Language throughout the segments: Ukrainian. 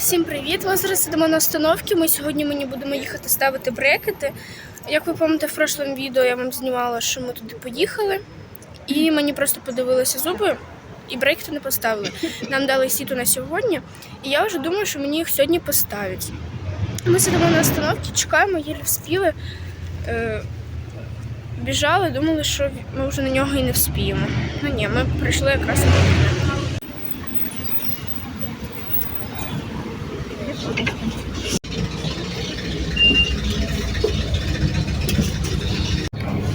Всім привіт! Ми зараз сидимо на остановці. Ми сьогодні мені будемо їхати ставити брекети. Як ви пам'ятаєте, в прошлому відео я вам знімала, що ми туди поїхали, і мені просто подивилися зуби, і брекети не поставили. Нам дали сіту на сьогодні, і я вже думаю, що мені їх сьогодні поставлять. Ми сидимо на остановці, чекаємо, єлі вспіли. Е, біжали, думали, що ми вже на нього і не вспіємо. Ну ні, ми прийшли якраз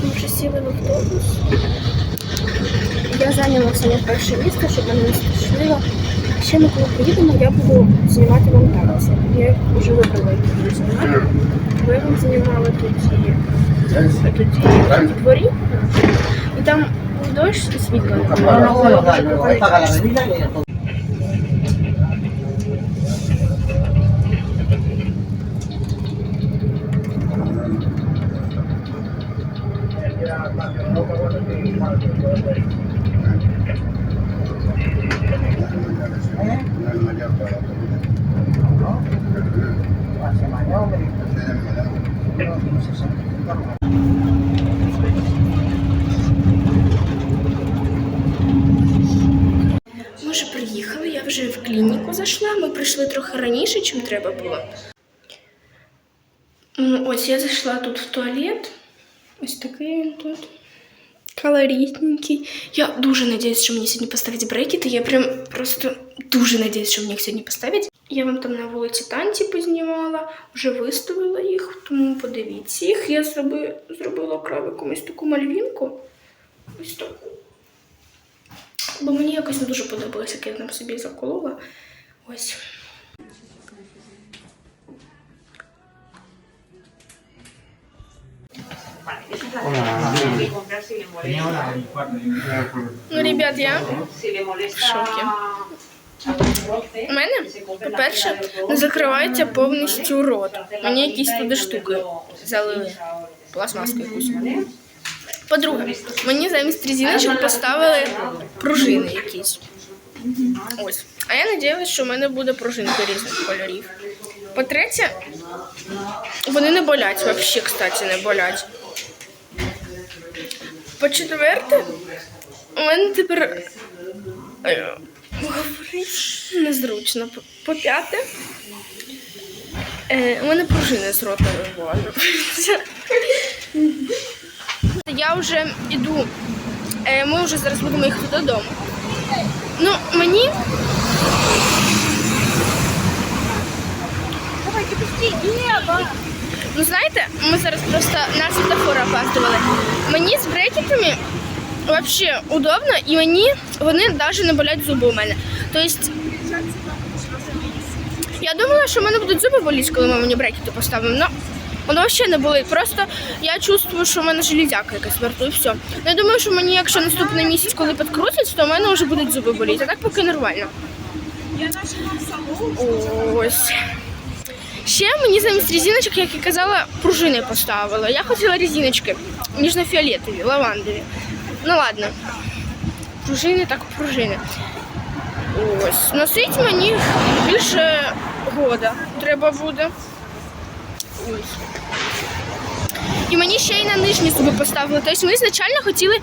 Ми вже сіли в автобус. Я зайняла саме перше місце, щоб мене не страшило. Ще ми коли поїдемо, я буду знімати вам танці. Я вже вибрала, які знімати. Я вам знімала тоді, тоді в дворі. І там був дощ і світло раніше, чим треба було. М, Ось я зайшла тут в туалет. Ось такий він тут. Колоритненький. Я дуже надіюсь, що мені сьогодні поставлять брекети. Я прям просто дуже надіюсь, що мені їх сьогодні поставлять. Я вам там на вулиці танці познімала, вже виставила їх, тому подивіться їх. Я зроби, зробила окравиком ось таку мальвінку. Ось таку. Бо мені якось не дуже подобалося, як я там собі заколола. Ось. Ну, ребят, я В шокі. у мене, по-перше, не закривається повністю рот. Мені якісь туди штуки залили. Пластмаску якусь. По-друге, мені замість резиночок поставили пружини якісь. Ось. А я надіялась, що в мене буде пружинка різних кольорів. По-третє, вони не болять взагалі, кстати, не болять. По-четверте, у мене тепер е, незручно. По- По-п'яте, е, у мене пружини з рота вивалюються. Я вже йду. Е, Ми вже зараз будемо їхати додому. Ну, мені. Ну, знаєте, ми зараз просто на світофор опаздували. Мені з брекетами взагалі удобно, і мені вони навіть не болять зуби у мене. Тобто, я думала, що в мене будуть зуби боліти, коли ми мені брекети поставимо. Ну, воно взагалі не болить. Просто я чувствую, що в мене железяка якась варту і все. Ну, я думаю, що мені, якщо наступний місяць, коли підкрутять, то в мене вже будуть зуби боліти. А так поки нормально. Ось. Ще мені замість резиночок, як і казала, пружини поставила. Я хотіла резиночки ніжно-фіолетові, лавандові. Ну ладно. Пружини так пружини. Ось. Носить мені більше года треба буде. Ось. І мені ще й на нижні зуби поставили. Тобто ми ізначально хотіли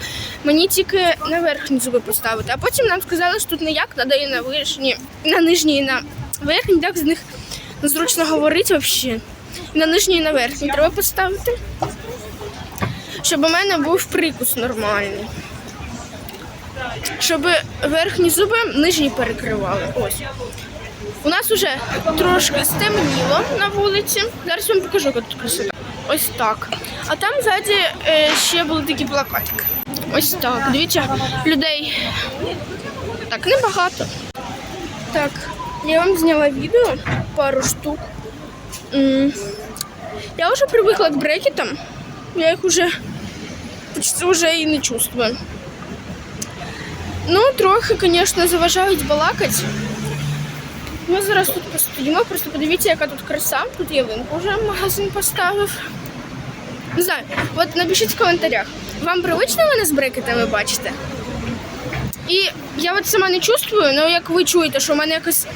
мені тільки на верхні зуби поставити, а потім нам сказали, що тут ніяк, треба і на вишні, на нижні, і на верхні, так з них зручно говорити взагалі. І на нижні, і на верхні треба поставити. Щоб у мене був прикус нормальний. Щоб верхні зуби нижні перекривали. Ось. У нас вже трошки стемніло на вулиці. Зараз вам покажу, яка тут красота. Ось так. А там ззаді е, ще були такі плакатики. Ось так. Дивіться, людей так небагато. Так, я вам зняла відео, пару штук. М, Я вже привикла к брекетам. Я їх уже почти вже і не чувствую. Ну, трохи, звісно, заважають балакати. Ми зараз тут постоїмо, просто подивіться, яка тут краса. Тут ялинку вже магазин поставив. Не знаю, от напишіть в коментарях. Вам привично мене з брекетами бачите? І я от сама не чувствую, але як ви чуєте, що в мене якось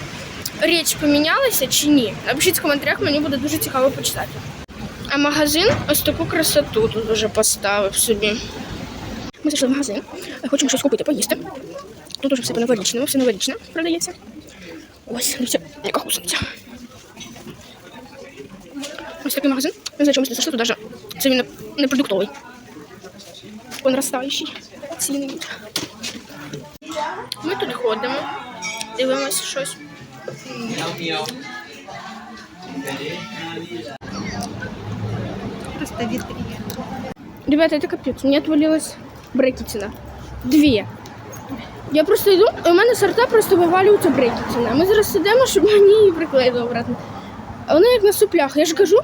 річ помінялася чи ні. Напишіть в коментарях, мені буде дуже цікаво почитати. А магазин ось таку красоту тут уже поставив собі. Ми зайшли в магазин, хочемо щось купити, поїсти. Тут уже все по-новорічному, все новорічне продається. Ось, дивіться, яка гусениця. Ось такий магазин. Не знаю, чому зайшли, тут навіть це він не- не продуктовий. Он ростаючий. Ціни йдуть. Ми тут ходимо, дивимося щось. Просто витрина. Ребята, это капец. У меня отвалилась брекетина. Две. Я просто йду, і у мене з рта просто вивалюється брекетина. Ми зараз сидимо, щоб мені її приклеїли обратно. А вона як на суплях. Я ж кажу.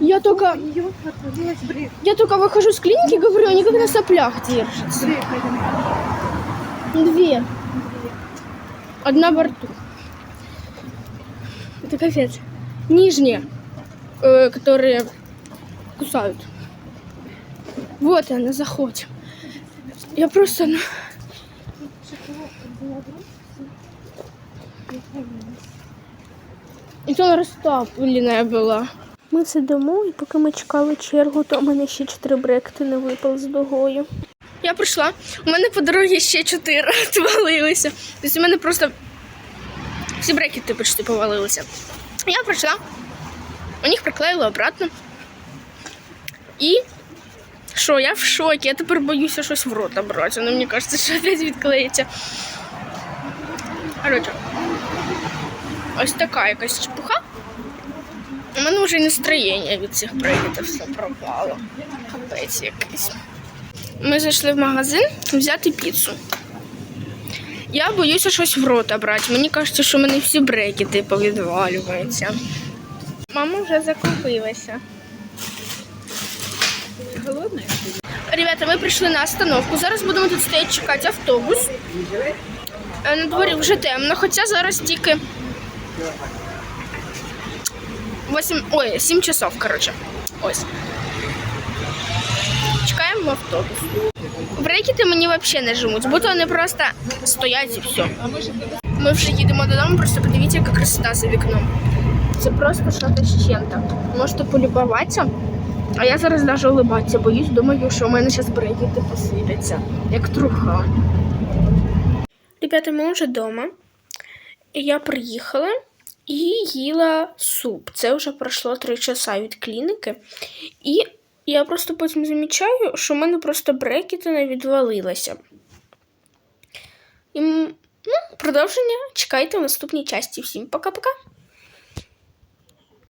Я только, Ее отвалилась бред. я только выхожу с клиники, говорю, они как на соплях держатся. Две. Одна во рту. Это капец. Нижние, э, которые кусают. Вот она, заходим. Я просто... ну, І то розтопленая була. Ми сидимо, і поки ми чекали чергу, то у мене ще чотири бректи не випали з догою. Я прийшла, у мене по дорозі ще чотири відвалилися. Тобто у мене просто всі брекети почти повалилися. Я прийшла, у них приклеїли обратно. І що, я в шокі. Я тепер боюся щось в рота брати. Ну, мені кажеться, що опять відклеїться. Коротше, ось така якась чепуха. У мене вже настроєння від цих брекетів все пропало. Капець якийсь. Ми зайшли в магазин взяти піцу. Я боюся щось в рота брати. Мені кажеться, що в мене всі брекети повідвалюються. Мама вже закупилася. Голодная? Ребята, ми прийшли на остановку. Зараз будемо тут стояти чекати автобус. Е, На дворі вже темно, хоча зараз тільки 8, ой, 7 часов, коротше. Ось. Чекаємо автобус. Брекети мені взагалі не жмуть, будто вони просто стоять і все. Ми вже їдемо додому, просто подивіться, яка красота за вікном. Це просто щось з чим-то. Можете полюбуватися. А я зараз навіть улибатися боюсь, думаю, що у мене зараз брекети посипляться, як труха. Ребята, ми вже вдома. Я приїхала і їла суп. Це вже пройшло три часа від клініки. І я просто потім замічаю, що в мене просто брекети не відвалилися. І, ну, продовження чекайте в наступній часті. Всім пока-пока!